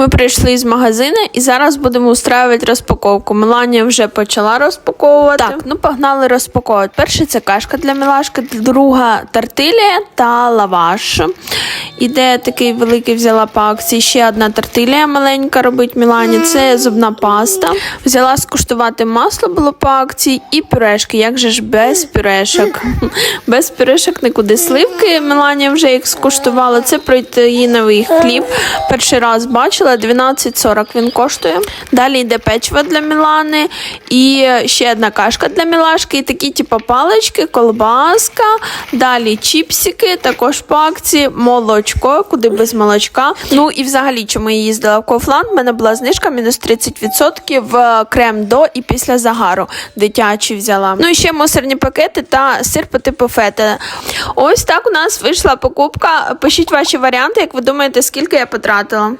Ми прийшли з магазину і зараз будемо устраювати розпаковку. Меланія вже почала розпаковувати. Так, ну погнали розпаковувати. Перше це кашка для мілашки, друга тортилія та лаваш. Іде такий великий взяла по акції. Ще одна тортилія маленька робить Мілані. Це зубна паста. Взяла скуштувати масло було по акції і пюрешки. Як же ж без пюрешок? Без пюрешок нікуди сливки. Меланія вже їх скуштувала. Це протеїновий хліб. Перший раз бачила 12,40 він коштує. Далі йде печиво для Мілани і ще одна кашка для Мілашки. І такі, типу, палички, колбаска. Далі чіпсики, також по акції, молочко, куди без молочка. Ну і взагалі, чому я їздила в Кофланд, в мене була знижка мінус 30% в крем до і після загару. Дитячі взяла. Ну і ще мусорні пакети та сир по типу фета. Ось так у нас вийшла покупка. Пишіть ваші варіанти, як ви думаєте, скільки я потратила.